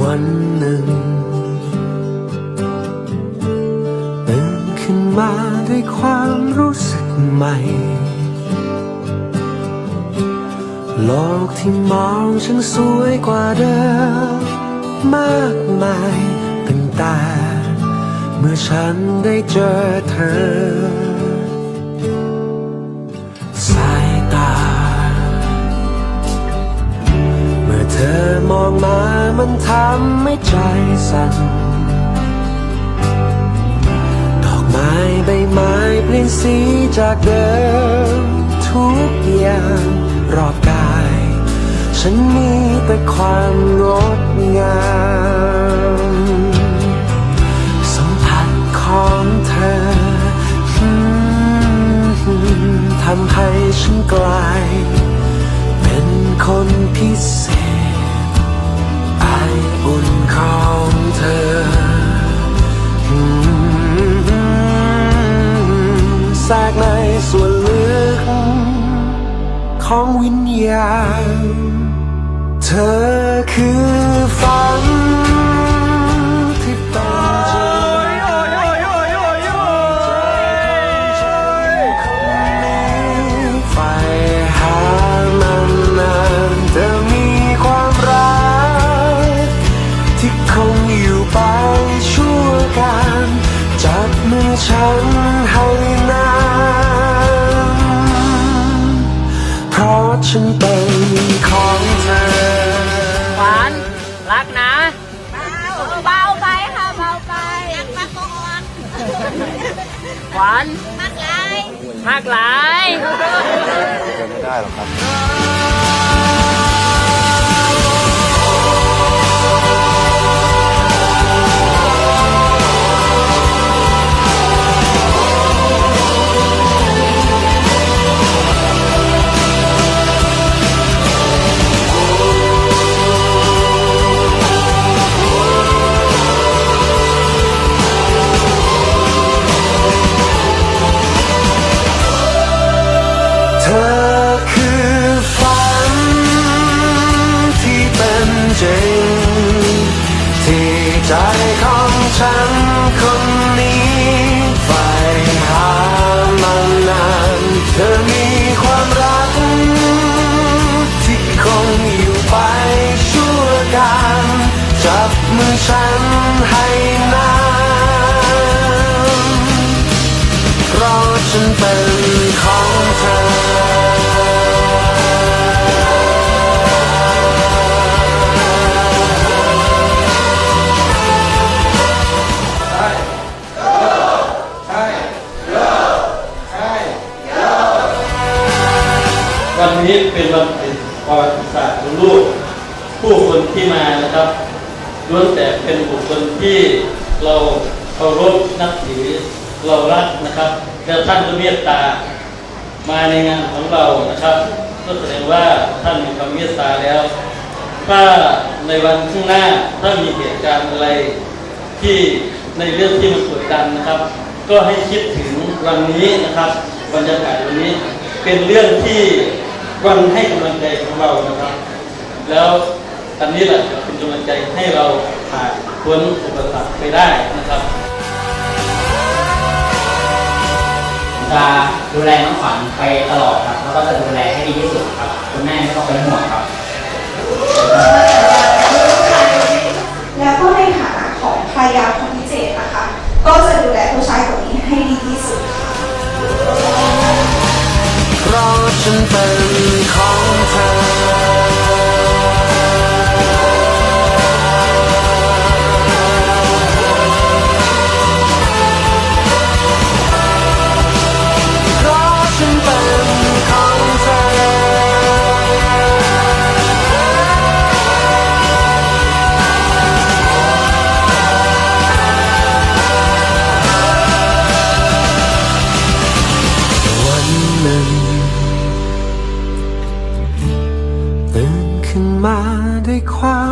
วันหนึ่งตื่นขึ้นมาด้วยความรู้สึกใหม่ โลกที่มองฉันสวยกว่าเดิมมากมายตั้งแต่เมื่อฉันได้เจอเธอ สายตา เมื่อเธอมองมามันทำให้ใจสั่นดอกไม้ใบไม้เปลี่ยนสีจากเดิม ทุกอย่างรอบกาย ฉันมีแต่ความงดงามสัมผัสของเธอทำให้ฉันกลาย เป็นคนพิเศษไออุ่นของเธอ แทรกในส่วนลึกของวิญญาณ ธอคือฝันที่เป็นจริงไฟหามานนานเธอมีความรัก ที่คงอยู่ไปชั่วการจับมือฉันให้นานเพราะฉันเป็นของ หวานมากไรมากหลายไม่ได้หรอกครับ ฉันคนนี้ใฝ่หามานานเธอมีความรัก ที่คงอยู่ไปชั่วการจับมือฉันให้นานเพราะฉันเป็น นี้เป็นวันประวัติศาสตร์ของลูกผู้คนที่มานะครับล้วนแต่เป็นบุคคลที่เราเคารพนับถือเรารักนะครับแล้วท่านก็เมตตา มาในงานของเรานะครับก็แสดงว่าท่านมีความเมตตาแล้ว ถ้าในวันข้างหน้าถ้ามีเหตุการณ์อะไรที่ในเรื่องที่มันกดดันนะครับ ก็ให้คิดถึงวันนี้นะครับ บรรยากาศวันนี้เป็นเรื่องที่ วันให้กำลังใจของเรานะครับ แล้วอันนี้แหละจะเป็นกำลังใจให้เราผ่านพ้นอุปสรรคไปได้นะครับผมจะดูแลน้องขวัญไปตลอดครับ แล้วก็จะดูแลให้ดีที่สุดครับ คุณแม่ไม่ต้องเป็นห่วงครับ นึ่